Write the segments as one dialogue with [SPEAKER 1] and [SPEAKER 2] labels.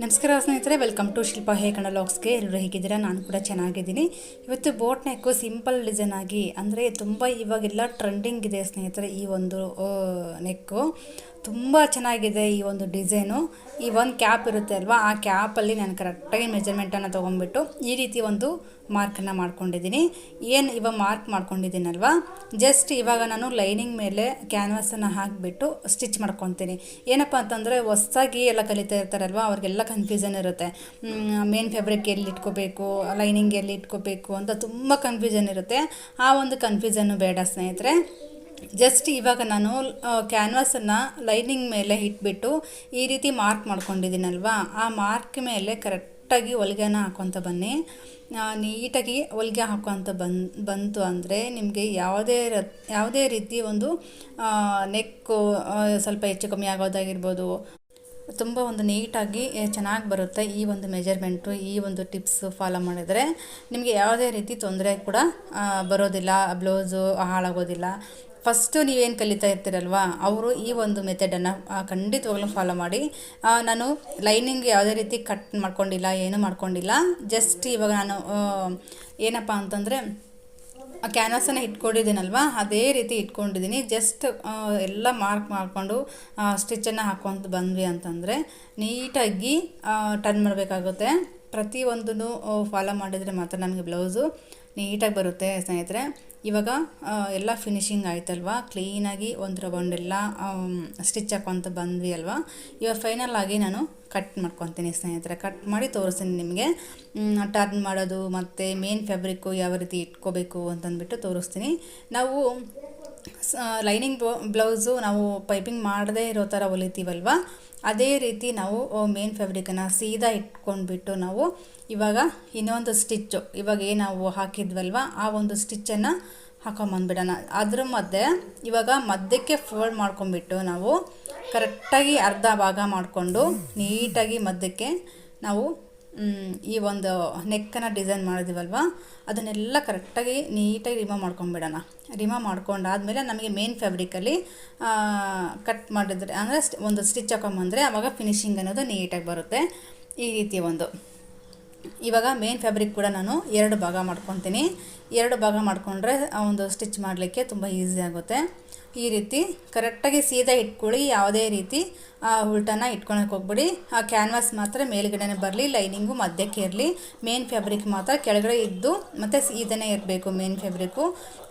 [SPEAKER 1] ನಮಸ್ಕಾರ ಸ್ನೇಹಿತರೆ welcome to ಶಿಲ್ಪ ಹೇ ಲಾಗ್ಸ್ಗೆ ಎಲ್ಲರೂ ಹೇಗಿದ್ದೀರಾ? ನಾನು ಕೂಡ ಚೆನ್ನಾಗಿದ್ದೀನಿ. ಇವತ್ತು ಬೋಟ್ ನೆಕ್ಕು ಸಿಂಪಲ್ ಡಿಸೈನ್ ಆಗಿ, ಅಂದರೆ ತುಂಬ ಇವಾಗೆಲ್ಲ ಟ್ರೆಂಡಿಂಗ್ ಇದೆ ಸ್ನೇಹಿತರೆ, ಈ ಒಂದು ನೆಕ್ಕು ತುಂಬ ಚೆನ್ನಾಗಿದೆ ಈ ಒಂದು ಡಿಸೈನು. ಈ ಒಂದು ಕ್ಯಾಪ್ ಇರುತ್ತೆ ಅಲ್ವಾ? ಆ ಕ್ಯಾಪಲ್ಲಿ ನಾನು ಕರೆಕ್ಟಾಗಿ ಮೆಜರ್ಮೆಂಟನ್ನು ತೊಗೊಂಡ್ಬಿಟ್ಟು ಈ ರೀತಿ ಒಂದು ಮಾರ್ಕನ್ನು ಮಾಡ್ಕೊಂಡಿದ್ದೀನಿ. ಏನು ಇವಾಗ ಮಾರ್ಕ್ ಮಾಡ್ಕೊಂಡಿದ್ದೀನಲ್ವಾ ಜಸ್ಟ್ ಇವಾಗ ನಾನು ಲೈನಿಂಗ್ ಮೇಲೆ ಕ್ಯಾನ್ವಾಸನ್ನು ಹಾಕಿಬಿಟ್ಟು ಸ್ಟಿಚ್ ಮಾಡ್ಕೊತೀನಿ. ಏನಪ್ಪ ಅಂತಂದರೆ ಹೊಸ್ದಾಗಿ ಎಲ್ಲ ಕಲಿತಾ ಇರ್ತಾರಲ್ವ? ಅವ್ರಿಗೆಲ್ಲ ಕನ್ಫ್ಯೂಷನ್ ಇರುತ್ತೆ. ಮೇನ್ ಫ್ಯಾಬ್ರಿಕ್ ಎಲ್ಲಿ ಇಟ್ಕೋಬೇಕು ಲೈನಿಂಗ್ ಎಲ್ಲಿ ಇಟ್ಕೋಬೇಕು ಅಂತ ತುಂಬ ಕನ್ಫ್ಯೂಷನ್ ಇರುತ್ತೆ. ಆ ಒಂದು ಕನ್ಫ್ಯೂಷನ್ನು ಬೇಡ ಸ್ನೇಹಿತರೆ. ಜಸ್ಟ್ ಇವಾಗ ನಾನು ಕ್ಯಾನ್ವಾಸನ್ನು ಲೈನಿಂಗ್ ಮೇಲೆ ಇಟ್ಬಿಟ್ಟು ಈ ರೀತಿ ಮಾರ್ಕ್ ಮಾಡ್ಕೊಂಡಿದ್ದೀನಲ್ವಾ? ಆ ಮಾರ್ಕ್ ಮೇಲೆ ಕರೆಕ್ಟಾಗಿ ಹೊಲಿಗೆನ ಹಾಕೊತ ಬನ್ನಿ. ನೀಟಾಗಿ ಹೊಲಿಗೆ ಹಾಕೋಂತ ಬನ್, ಬಂತು ಅಂದರೆ ನಿಮಗೆ ಯಾವುದೇ ರ, ಯಾವುದೇ ರೀತಿ ಒಂದು ನೆಕ್ಕು ಸ್ವಲ್ಪ ಹೆಚ್ಚು ಕಮ್ಮಿ ಆಗೋದಾಗಿರ್ಬೋದು. ತುಂಬ ಒಂದು ನೀಟಾಗಿ ಚೆನ್ನಾಗಿ ಬರುತ್ತೆ ಈ ಒಂದು ಮೆಜರ್ಮೆಂಟು ಈ ಒಂದು ಟಿಪ್ಸ್ ಫಾಲೋ ಮಾಡಿದರೆ. ನಿಮಗೆ ಯಾವುದೇ ರೀತಿ ತೊಂದರೆ ಕೂಡ ಬರೋದಿಲ್ಲ ಬ್ಲೌಸು ಹಾಳಾಗೋದಿಲ್ಲ. ಫಸ್ಟು ನೀವೇನು ಕಲಿತಾ ಇರ್ತೀರಲ್ವ, ಅವರು ಈ ಒಂದು ಮೆಥಡನ್ನು ಖಂಡಿತವಾಗ್ಲೂ ಫಾಲೋ ಮಾಡಿ. ನಾನು ಲೈನಿಂಗ್ ಯಾವುದೇ ರೀತಿ ಕಟ್ ಮಾಡ್ಕೊಂಡಿಲ್ಲ, ಏನೂ ಮಾಡ್ಕೊಂಡಿಲ್ಲ. ಜಸ್ಟ್ ಇವಾಗ ನಾನು ಏನಪ್ಪ ಅಂತಂದರೆ ಕ್ಯಾನ್ವಸನ್ನು ಇಟ್ಕೊಂಡಿದ್ದೀನಲ್ವ, ಅದೇ ರೀತಿ ಇಟ್ಕೊಂಡಿದ್ದೀನಿ. ಜಸ್ಟ್ ಎಲ್ಲ ಮಾರ್ಕ್ ಮಾಡಿಕೊಂಡು ಸ್ಟಿಚ್ಚನ್ನು ಹಾಕ್ಕೊಂತ ಬಂದ್ವಿ ಅಂತಂದರೆ, ನೀಟಾಗಿ ಟರ್ನ್ ಮಾಡಬೇಕಾಗುತ್ತೆ. ಪ್ರತಿಯೊಂದನ್ನು ಫಾಲೋ ಮಾಡಿದರೆ ಮಾತ್ರ ನಮಗೆ ಬ್ಲೌಸು ನೀಟಾಗಿ ಬರುತ್ತೆ ಸ್ನೇಹಿತರೆ. ಇವಾಗ ಎಲ್ಲ ಫಿನಿಶಿಂಗ್ ಆಯ್ತಲ್ವಾ? ಕ್ಲೀನಾಗಿ ಒಂದು ರೌಂಡ್ ರೌಂಡೆಲ್ಲ ಸ್ಟಿಚ್ ಹಾಕ್ಕೊಂತ ಬಂದ್ವಿ ಅಲ್ವಾ? ಇವಾಗ ಫೈನಲ್ ಆಗಿ ನಾನು ಕಟ್ ಮಾಡ್ಕೊತೀನಿ ಸ್ನೇಹಿತರೆ. ಕಟ್ ಮಾಡಿ ತೋರಿಸ್ತೀನಿ ನಿಮಗೆ. ಟರ್ನ್ ಮಾಡೋದು ಮತ್ತು ಮೇನ್ ಫ್ಯಾಬ್ರಿಕ್ಕು ಯಾವ ರೀತಿ ಇಟ್ಕೋಬೇಕು ಅಂತಂದ್ಬಿಟ್ಟು ತೋರಿಸ್ತೀನಿ. ನಾವು ಲೈನಿಂಗ್ ಬ್ಲೌಸು ನಾವು ಪೈಪಿಂಗ್ ಮಾಡದೇ ಇರೋ ಥರ ಹೊಲಿತೀವಲ್ವ? ಅದೇ ರೀತಿ ನಾವು ಮೇನ್ ಫ್ಯಾಬ್ರಿಕನ್ನು ಸೀದಾ ಇಟ್ಕೊಂಡ್ಬಿಟ್ಟು ನಾವು ಇವಾಗ ಇನ್ನೊಂದು ಸ್ಟಿಚ್ಚು, ಇವಾಗ ಏನು ನಾವು ಹಾಕಿದ್ವಲ್ವ, ಆ ಒಂದು ಸ್ಟಿಚ್ಚನ್ನು ಹಾಕೊಂಬಂದ್ಬಿಡೋಣ. ಅದ್ರ ಮಧ್ಯೆ ಇವಾಗ ಮಧ್ಯಕ್ಕೆ ಫೋಲ್ಡ್ ಮಾಡ್ಕೊಂಬಿಟ್ಟು ನಾವು ಕರೆಕ್ಟಾಗಿ ಅರ್ಧ ಭಾಗ ಮಾಡಿಕೊಂಡು ನೀಟಾಗಿ ಮಧ್ಯಕ್ಕೆ ನಾವು ಈ ಒಂದು ನೆಕ್ಕನ್ನು ಡಿಸೈನ್ ಮಾಡಿದ್ದೀವಲ್ವ ಅದನ್ನೆಲ್ಲ ಕರೆಕ್ಟಾಗಿ ನೀಟಾಗಿ ರಿಮೂವ್ ಮಾಡ್ಕೊಂಬಿಡೋಣ ರಿಮೂವ್ ಮಾಡ್ಕೊಂಡಾದಮೇಲೆ ನಮಗೆ ಮೇನ್ ಫ್ಯಾಬ್ರಿಕಲ್ಲಿ ಕಟ್ ಮಾಡಿದ್ರೆ, ಅಂದರೆ ಒಂದು ಸ್ಟಿಚ್ ಹಾಕೊಂಬಂದರೆ ಆವಾಗ ಫಿನಿಶಿಂಗ್ ಅನ್ನೋದು ನೀಟಾಗಿ ಬರುತ್ತೆ. ಈ ರೀತಿ ಒಂದು. ಇವಾಗ ಮೇನ್ ಫ್ಯಾಬ್ರಿಕ್ ಕೂಡ ನಾನು ಎರಡು ಭಾಗ ಮಾಡ್ಕೊತೀನಿ. ಎರಡು ಭಾಗ ಮಾಡಿಕೊಂಡ್ರೆ ಒಂದು ಸ್ಟಿಚ್ ಮಾಡಲಿಕ್ಕೆ ತುಂಬ ಈಸಿ ಆಗುತ್ತೆ. ಈ ರೀತಿ ಕರೆಕ್ಟಾಗಿ ಸೀದಾ ಇಟ್ಕೊಳ್ಳಿ, ಯಾವುದೇ ರೀತಿ ಉಲ್ಟನ ಇಟ್ಕೊಳಕ್ಕೆ ಹೋಗ್ಬಿಡಿ. ಆ ಕ್ಯಾನ್ವಾಸ್ ಮಾತ್ರ ಮೇಲ್ಗಡೆನೇ ಬರಲಿ ಲೈನಿಂಗು ಮಧ್ಯಕ್ಕೆ ಇರಲಿ ಮೇನ್ ಫ್ಯಾಬ್ರಿಕ್ ಮಾತ್ರ ಕೆಳಗಡೆ ಇದ್ದು ಮತ್ತು ಸೀದನೇ ಇರಬೇಕು ಮೇನ್ ಫ್ಯಾಬ್ರಿಕ್ಕು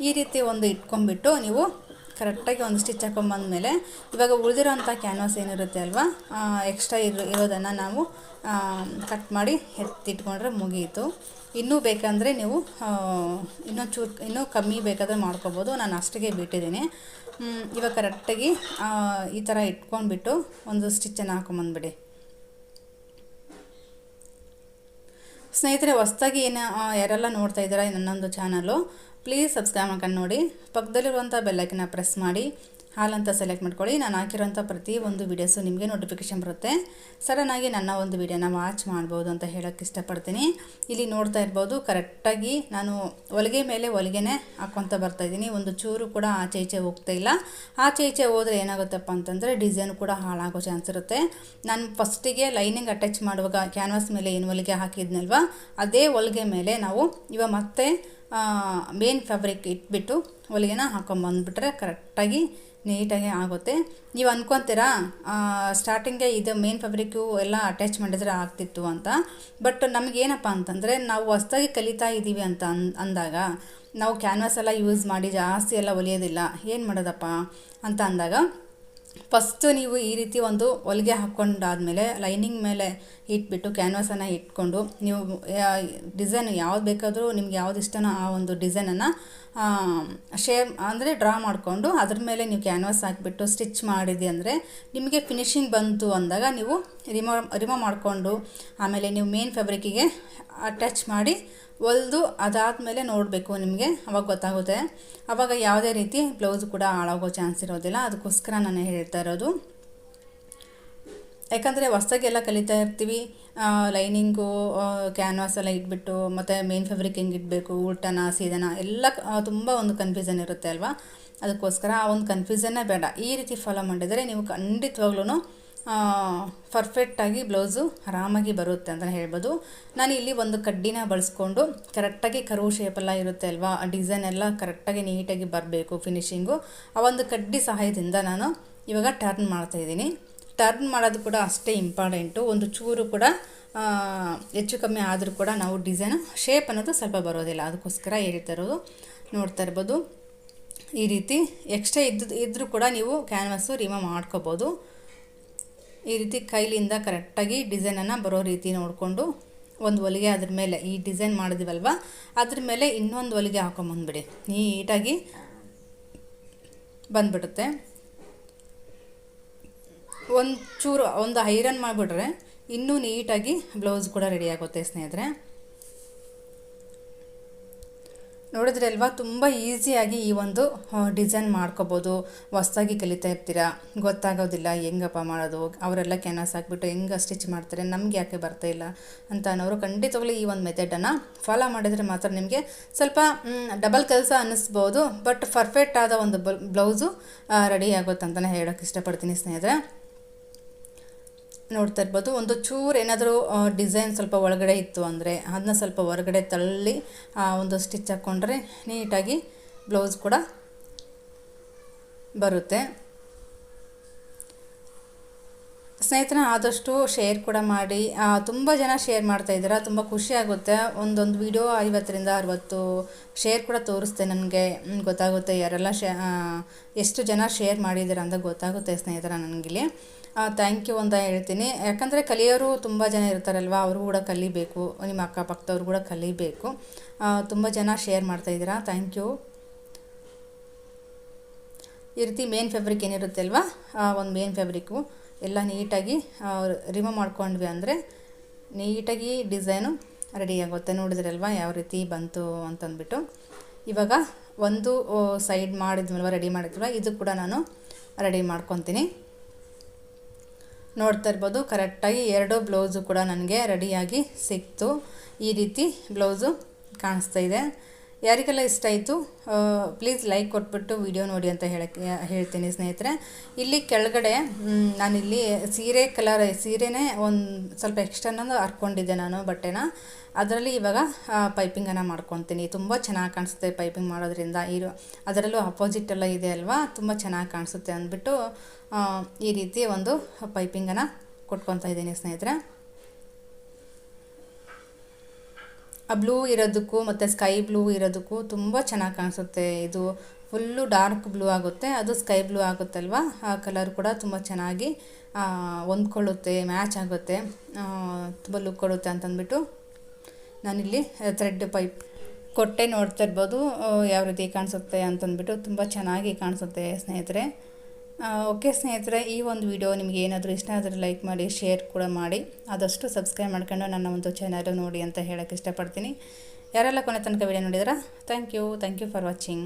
[SPEAKER 1] ಈ ರೀತಿ ಒಂದು ಇಟ್ಕೊಂಡ್ಬಿಟ್ಟು ನೀವು ಕರೆಕ್ಟಾಗಿ ಒಂದು ಸ್ಟಿಚ್ ಹಾಕೊಂಬಂದಮೇಲೆ ಇವಾಗ ಉಳಿದಿರೋಂಥ ಕ್ಯಾನ್ವಾಸ್ ಏನಿರುತ್ತೆ ಅಲ್ವಾ ಎಕ್ಸ್ಟ್ರಾ ಇರೋ ಇರೋದನ್ನು ನಾವು ಕಟ್ ಮಾಡಿ ಎತ್ತಿಟ್ಕೊಂಡ್ರೆ ಮುಗಿಯಿತು ಇನ್ನೂ ಬೇಕಂದರೆ ನೀವು ಇನ್ನೂ ಚೂರು, ಇನ್ನೂ ಕಮ್ಮಿ ಬೇಕಾದರೆ ಮಾಡ್ಕೊಬೋದು. ನಾನು ಅಷ್ಟಿಗೆ ಬಿಟ್ಟಿದ್ದೀನಿ. ಇವಾಗ ಕರೆಕ್ಟಾಗಿ ಈ ಥರ ಇಟ್ಕೊಂಡ್ಬಿಟ್ಟು ಒಂದು ಸ್ಟಿಚ್ಚನ್ನು ಹಾಕೊಂಬಂದ್ಬಿಡಿ ಸ್ನೇಹಿತರೆ, ಹೊಸ್ದಾಗಿ ಏನು ಯಾರೆಲ್ಲ ನೋಡ್ತಾ ಇದ್ದೀರಾ ನನ್ನೊಂದು ಚಾನಲು ಪ್ಲೀಸ್ ಸಬ್ಸ್ಕ್ರೈಬ್ ಮಾಡ್ಕೊಂಡು ನೋಡಿ. ಪಕ್ಕದಲ್ಲಿರುವಂಥ ಬೆಲ್ಲೈಕನ್ನ ಪ್ರೆಸ್ ಮಾಡಿ. ಹಾಲಂತ ಸೆಲೆಕ್ಟ್ ಮಾಡ್ಕೊಳ್ಳಿ. ನಾನು ಹಾಕಿರೋಂಥ ಪ್ರತಿ ಒಂದು ವೀಡಿಯೋಸು ನಿಮಗೆ ನೋಟಿಫಿಕೇಷನ್ ಬರುತ್ತೆ. ಸಡನ್ನಾಗಿ ನನ್ನ ಒಂದು ವೀಡಿಯೋನ ವಾಚ್ ಮಾಡ್ಬೋದು ಅಂತ ಹೇಳೋಕ್ಕೆ ಇಷ್ಟಪಡ್ತೀನಿ. ಇಲ್ಲಿ ನೋಡ್ತಾ ಇರ್ಬೋದು ಕರೆಕ್ಟಾಗಿ ನಾನು ಹೊಲಿಗೆ ಮೇಲೆ ಹೊಲಿಗೆನೇ ಹಾಕ್ಕೊತ ಬರ್ತಾಯಿದ್ದೀನಿ ಒಂದು ಚೂರು ಕೂಡ ಆಚೆ ಈಚೆ ಹೋಗ್ತಾ ಇಲ್ಲ. ಆಚೆ ಈಚೆ ಹೋದರೆ ಏನಾಗುತ್ತಪ್ಪ ಅಂತಂದರೆ ಡಿಸೈನ್ ಕೂಡ ಹಾಳಾಗೋ ಚಾನ್ಸ್ ಇರುತ್ತೆ. ನಾನು ಫಸ್ಟಿಗೆ ಲೈನಿಂಗ್ ಅಟ್ಯಾಚ್ ಮಾಡುವಾಗ ಕ್ಯಾನ್ವಾಸ್ ಮೇಲೆ ಏನು ಹೊಲಿಗೆ ಹಾಕಿದ್ನಲ್ವ, ಅದೇ ಹೊಲಿಗೆ ಮೇಲೆ ನಾವು ಇವಾಗ ಮತ್ತೆ ಮೇನ್ ಫ್ಯಾಬ್ರಿಕ್ ಇಟ್ಬಿಟ್ಟು ಹೊಲಿಗೆನ ಹಾಕೊಂಬಂದ್ಬಿಟ್ರೆ ಕರೆಕ್ಟಾಗಿ ನೀಟಾಗಿ ಆಗುತ್ತೆ. ನೀವು ಅಂದ್ಕೊತೀರಾ ಸ್ಟಾರ್ಟಿಂಗೆ ಇದು ಮೇನ್ ಫ್ಯಾಬ್ರಿಕ್ಕು ಎಲ್ಲ ಅಟ್ಯಾಚ್ ಮಾಡಿದ್ರೆ ಆಗ್ತಿತ್ತು ಅಂತ. ಬಟ್ ನಮಗೇನಪ್ಪ ಅಂತಂದರೆ, ನಾವು ಹೊಸ್ದಾಗಿ ಕಲಿತಾ ಇದ್ದೀವಿ ಅಂತ ಅನ್ ಅಂದಾಗ, ನಾವು ಕ್ಯಾನ್ವಾಸ್ ಎಲ್ಲ ಯೂಸ್ ಮಾಡಿ ಜಾಸ್ತಿ ಎಲ್ಲ ಹೊಲಿಯೋದಿಲ್ಲ. ಏನು ಮಾಡೋದಪ್ಪ ಅಂತ ಅಂದಾಗ ಫಸ್ಟು ನೀವು ಈ ರೀತಿ ಒಂದು ಹೊಲಿಗೆ ಹಾಕ್ಕೊಂಡಾದಮೇಲೆ ಲೈನಿಂಗ್ ಮೇಲೆ ಇಟ್ಬಿಟ್ಟು ಕ್ಯಾನ್ವಾಸನ್ನು ಇಟ್ಕೊಂಡು ನೀವು ಡಿಸೈನ್ ಯಾವ್ದು ಬೇಕಾದರೂ ನಿಮ್ಗೆ ಯಾವ್ದು ಇಷ್ಟನೋ ಆ ಒಂದು ಡಿಸೈನನ್ನು ಶೇಪ್ ಅಂದರೆ ಡ್ರಾ ಮಾಡಿಕೊಂಡು ಅದ್ರ ಮೇಲೆ ನೀವು ಕ್ಯಾನ್ವಾಸ್ ಹಾಕಿಬಿಟ್ಟು ಸ್ಟಿಚ್ ಮಾಡಿದೆ ಅಂದರೆ ನಿಮಗೆ ಫಿನಿಶಿಂಗ್ ಬಂತು ಅಂದಾಗ ನೀವು ರಿಮೂವ್ ರಿಮೂವ್ ಮಾಡಿಕೊಂಡು ಆಮೇಲೆ ನೀವು ಮೇನ್ ಫ್ಯಾಬ್ರಿಕ್ಕಿಗೆ ಅಟ್ಯಾಚ್ ಮಾಡಿ ಹೊಲ್ದು ಅದಾದಮೇಲೆ ನೋಡಬೇಕು ನಿಮಗೆ, ಅವಾಗ ಗೊತ್ತಾಗುತ್ತೆ. ಆವಾಗ ಯಾವುದೇ ರೀತಿ ಬ್ಲೌಸ್ ಕೂಡ ಹಾಳಾಗೋ ಚಾನ್ಸ್ ಇರೋದಿಲ್ಲ. ಅದಕ್ಕೋಸ್ಕರ ನಾನು ಹೇಳ್ತಾ ಇರೋದು. ಯಾಕಂದರೆ ಹೊಸ್ದಾಗೆಲ್ಲ ಕಲಿತಾ ಇರ್ತೀವಿ. ಲೈನಿಂಗು ಕ್ಯಾನ್ವಾಸ್ ಎಲ್ಲ ಇಟ್ಬಿಟ್ಟು, ಮತ್ತು ಮೇನ್ ಫ್ಯಾಬ್ರಿಕ್ ಹೆಂಗೆ ಇಡಬೇಕು, ಉಲ್ಟನ, ಸೀದನ, ಎಲ್ಲ ತುಂಬ ಒಂದು ಕನ್ಫ್ಯೂಸನ್ ಇರುತ್ತೆ ಅಲ್ವಾ? ಅದಕ್ಕೋಸ್ಕರ ಆ ಒಂದು ಕನ್ಫ್ಯೂಸನ್ನೇ ಬೇಡ. ಈ ರೀತಿ ಫಾಲೋ ಮಾಡಿದರೆ ನೀವು ಖಂಡಿತವಾಗ್ಲೂ ಪರ್ಫೆಕ್ಟಾಗಿ ಬ್ಲೌಸು ಆರಾಮಾಗಿ ಬರುತ್ತೆ ಅಂತಲೇ ಹೇಳ್ಬೋದು. ನಾನು ಇಲ್ಲಿ ಒಂದು ಕಡ್ಡಿನ ಬಳಸ್ಕೊಂಡು ಕರೆಕ್ಟಾಗಿ ಕರು ಶೇಪೆಲ್ಲ ಇರುತ್ತೆ ಅಲ್ವಾ? ಆ ಡಿಸೈನ್ ಎಲ್ಲ ಕರೆಕ್ಟಾಗಿ ನೀಟಾಗಿ ಬರಬೇಕು ಫಿನಿಷಿಂಗು ಆ ಒಂದು ಕಡ್ಡಿ ಸಹಾಯದಿಂದ ನಾನು ಇವಾಗ ಟರ್ನ್ ಮಾಡ್ತಾಯಿದ್ದೀನಿ ಟರ್ನ್ ಮಾಡೋದು ಕೂಡ ಅಷ್ಟೇ ಇಂಪಾರ್ಟೆಂಟು ಒಂದು ಚೂರು ಕೂಡ ಹೆಚ್ಚು ಕಮ್ಮಿ ಆದರೂ ಕೂಡ ನಾವು ಡಿಸೈನ್ ಶೇಪ್ ಅನ್ನೋದು ಸ್ವಲ್ಪ ಬರೋದಿಲ್ಲ. ಅದಕ್ಕೋಸ್ಕರ ಹೇಳ್ತಾ ಇರೋದು. ನೋಡ್ತಾ ಇರ್ಬೋದು. ಈ ರೀತಿ ಎಕ್ಸ್ಟ್ರಾ ಇದ್ದು ಇದ್ದರೂ ಕೂಡ ನೀವು ಕ್ಯಾನ್ವಸ್ಸು ರಿಮೂವ್ ಮಾಡ್ಕೋಬೋದು. ಈ ರೀತಿ ಕೈಲಿಂದ ಕರೆಕ್ಟಾಗಿ ಡಿಸೈನನ್ನು ಬರೋ ರೀತಿ ನೋಡಿಕೊಂಡು ಒಂದು ಹೊಲಿಗೆ ಅದ್ರ ಮೇಲೆ, ಈ ಡಿಸೈನ್ ಮಾಡಿದ್ವಲ್ವ? ಅದ್ರ ಮೇಲೆ ಇನ್ನೊಂದು ಹೊಲಿಗೆ ಹಾಕೊಂಬಂದ್ಬಿಡಿ. ನೀಟಾಗಿ ಬಂದ್ಬಿಡುತ್ತೆ. ಒಂದು ಚೂರು ಒಂದು ಐರನ್ ಮಾಡಿಬಿಟ್ರೆ ಇನ್ನೂ ನೀಟಾಗಿ ಬ್ಲೌಸ್ ಕೂಡ ರೆಡಿ ಆಗುತ್ತೆ ಸ್ನೇಹಿತರೆ. ನೋಡಿದ್ರೆ ಅಲ್ವಾ ತುಂಬ ಈಸಿಯಾಗಿ ಈ ಒಂದು ಡಿಸೈನ್ ಮಾಡ್ಕೋಬೋದು. ಹೊಸ್ದಾಗಿ ಕಲಿತಾ ಇರ್ತೀರಾ? ಗೊತ್ತಾಗೋದಿಲ್ಲ, ಹೆಂಗಪ್ಪ ಮಾಡೋದು? ಅವರೆಲ್ಲ ಕ್ಯಾನ್ವಾಸ್ ಹಾಕ್ಬಿಟ್ಟು ಹೆಂಗೆ ಸ್ಟಿಚ್ ಮಾಡ್ತಾರೆ? ನಮ್ಗೆ ಯಾಕೆ ಬರ್ತಾ ಇಲ್ಲ? ಅಂತ ಅನ್ನೋರು ಖಂಡಿತವಾಗ್ಲೂ ಈ ಒಂದು ಮೆಥಡನ್ನು ಫಾಲೋ ಮಾಡಿದರೆ ಮಾತ್ರ ನಿಮಗೆ ಸ್ವಲ್ಪ ಡಬಲ್ ಕೆಲಸ ಅನ್ನಿಸ್ಬೋದು. ಬಟ್ ಪರ್ಫೆಕ್ಟ್ ಆದ ಒಂದು ಬ್ಲೌಸು ರೆಡಿ ಆಗುತ್ತೆ ಅಂತಲೇ ಹೇಳೋಕ್ಕೆ ಇಷ್ಟಪಡ್ತೀನಿ ಸ್ನೇಹಿತರೆ. ನೋಡ್ತಾ ಇರ್ಬೋದು. ಒಂದು ಚೂರು ಏನಾದರೂ ಡಿಸೈನ್ ಸ್ವಲ್ಪ ಒಳಗಡೆ ಇತ್ತು ಅಂದರೆ ಅದನ್ನ ಸ್ವಲ್ಪ ಹೊರಗಡೆ ತಳ್ಳಿ ಒಂದು ಸ್ಟಿಚ್ ಹಾಕ್ಕೊಂಡ್ರೆ ನೀಟಾಗಿ ಬ್ಲೌಸ್ ಕೂಡ ಬರುತ್ತೆ. ಸ್ನೇಹಿತನ ಆದಷ್ಟು ಶೇರ್ ಕೂಡ ಮಾಡಿ ತುಂಬ ಜನ ಶೇರ್ ಮಾಡ್ತಾ ಇದ್ದೀರಾ, ತುಂಬ ಖುಷಿ ಆಗುತ್ತೆ. ಒಂದೊಂದು ವಿಡಿಯೋ ಐವತ್ತರಿಂದ ಅರವತ್ತು ಶೇರ್ ಕೂಡ ತೋರಿಸ್ತೆ ನನಗೆ. ಗೊತ್ತಾಗುತ್ತೆ ಯಾರೆಲ್ಲ ಶೇ ಎಷ್ಟು ಜನ ಶೇರ್ ಮಾಡಿದ್ದೀರಾ ಅಂತ ಗೊತ್ತಾಗುತ್ತೆ ಸ್ನೇಹಿತರ ನನಗಿಲ್ಲಿ. ಥ್ಯಾಂಕ್ ಯು ಅಂತ ಹೇಳ್ತೀನಿ. ಯಾಕಂದರೆ ಕಲಿಯೋರು ತುಂಬ ಜನ ಇರ್ತಾರಲ್ವ, ಅವರು ಕೂಡ ಕಲಿಬೇಕು. ನಿಮ್ಮ ಅಕ್ಕಪಕ್ಕದವ್ರು ಕೂಡ ಕಲಿಬೇಕು. ತುಂಬ ಜನ ಶೇರ್ ಮಾಡ್ತಾಯಿದ್ದೀರಾ ಥ್ಯಾಂಕ್ ಯು ಈ ರೀತಿ ಮೇನ್ ಫ್ಯಾಬ್ರಿಕ್ ಏನಿರುತ್ತೆ ಅಲ್ವಾ ಒಂದು ಮೇನ್ ಫ್ಯಾಬ್ರಿಕ್ಕು ಎಲ್ಲ ನೀಟಾಗಿ ರಿಮೂವ್ ಮಾಡ್ಕೊಂಡ್ವಿ ಅಂದರೆ ನೀಟಾಗಿ ಡಿಸೈನು ರೆಡಿ ಆಗುತ್ತೆ. ನೋಡಿದ್ರಲ್ವ ಯಾವ ರೀತಿ ಬಂತು ಅಂತಂದ್ಬಿಟ್ಟು. ಇವಾಗ ಒಂದು ಸೈಡ್ ಮಾಡಿದ್ವಲ್ವ ರೆಡಿ ಮಾಡಿದ್ವಲ್ವ, ಇದು ಕೂಡ ನಾನು ರೆಡಿ ಮಾಡ್ಕೊತೀನಿ. ನೋಡ್ತಾ ಇರ್ಬೋದು ಕರೆಕ್ಟಾಗಿ ಎರಡು ಬ್ಲೌಸು ಕೂಡ ನನಗೆ ರೆಡಿಯಾಗಿ ಸಿಕ್ತು. ಈ ರೀತಿ ಬ್ಲೌಸು ಕಾಣಿಸ್ತಾ ಇದೆ. ಯಾರಿಗೆಲ್ಲ ಇಷ್ಟ ಆಯಿತು ಪ್ಲೀಸ್ ಲೈಕ್ ಕೊಟ್ಬಿಟ್ಟು ವಿಡಿಯೋ ನೋಡಿ ಅಂತ ಹೇಳಕ್ಕೆ ಹೇಳ್ತೀನಿ ಸ್ನೇಹಿತರೆ. ಇಲ್ಲಿ ಕೆಳಗಡೆ ನಾನಿಲ್ಲಿ ಸೀರೆ ಕಲರ್ ಸೀರೆನೇ ಒಂದು ಸ್ವಲ್ಪ ಎಕ್ಸ್ಟ್ರಾನೂ ಹರ್ಕೊಂಡಿದ್ದೆ ನಾನು ಬಟ್ಟೆನ. ಅದರಲ್ಲಿ ಇವಾಗ ಪೈಪಿಂಗನ್ನು ಮಾಡ್ಕೊತೀನಿ. ತುಂಬ ಚೆನ್ನಾಗಿ ಕಾಣಿಸುತ್ತೆ ಪೈಪಿಂಗ್ ಮಾಡೋದ್ರಿಂದ. ಇರೋ ಅದರಲ್ಲೂ ಅಪೋಸಿಟ್ ಎಲ್ಲ ಇದೆ ಅಲ್ವಾ? ತುಂಬ ಚೆನ್ನಾಗಿ ಕಾಣಿಸುತ್ತೆ ಅಂದ್ಬಿಟ್ಟು ಈ ರೀತಿ ಒಂದು ಪೈಪಿಂಗನ್ನು ಕೊಟ್ಕೊತಾ ಇದ್ದೀನಿ ಸ್ನೇಹಿತರೆ. ಆ ಬ್ಲೂ ಇರೋದಕ್ಕೂ ಮತ್ತು ಸ್ಕೈ ಬ್ಲೂ ಇರೋದಕ್ಕೂ ತುಂಬ ಚೆನ್ನಾಗಿ ಕಾಣಿಸುತ್ತೆ. ಇದು ಫುಲ್ಲು ಡಾರ್ಕ್ ಬ್ಲೂ ಆಗುತ್ತೆ. ಅದು ಸ್ಕೈ ಬ್ಲೂ ಆಗುತ್ತಲ್ವ? ಆ ಕಲರ್ ಕೂಡ ತುಂಬ ಚೆನ್ನಾಗಿ ಹೊಂದ್ಕೊಳ್ಳುತ್ತೆ ಮ್ಯಾಚ್ ಆಗುತ್ತೆ. ತುಂಬ ಲುಕ್ ಕೊಡುತ್ತೆ ಅಂತಂದ್ಬಿಟ್ಟು ನಾನಿಲ್ಲಿ ಥ್ರೆಡ್ ಪೈಪ್ ಕೊಟ್ಟೆ ನೋಡ್ತಾ ಇರ್ಬೋದು. ಯಾವ ರೀತಿ ಕಾಣಿಸುತ್ತೆ ಅಂತಂದ್ಬಿಟ್ಟು ತುಂಬ ಚೆನ್ನಾಗಿ ಕಾಣಿಸುತ್ತೆ ಸ್ನೇಹಿತರೆ. ಓಕೆ ಸ್ನೇಹಿತರೆ, ಈ ಒಂದು ವಿಡಿಯೋ ನಿಮಗೆ ಏನಾದರೂ ಇಷ್ಟ ಆದರೆ ಲೈಕ್ ಮಾಡಿ ಶೇರ್ ಕೂಡ ಮಾಡಿ. ಆದಷ್ಟು ಸಬ್ಸ್ಕ್ರೈಬ್ ಮಾಡ್ಕೊಂಡು ನನ್ನ ಒಂದು ಚಾನಲ್ ನೋಡಿ ಅಂತ ಹೇಳೋಕ್ಕೆ ಇಷ್ಟಪಡ್ತೀನಿ. ಯಾರೆಲ್ಲ ಕೊನೆ ತನಕ ವಿಡಿಯೋ ನೋಡಿದ್ರೆ? Thank you thank you for watching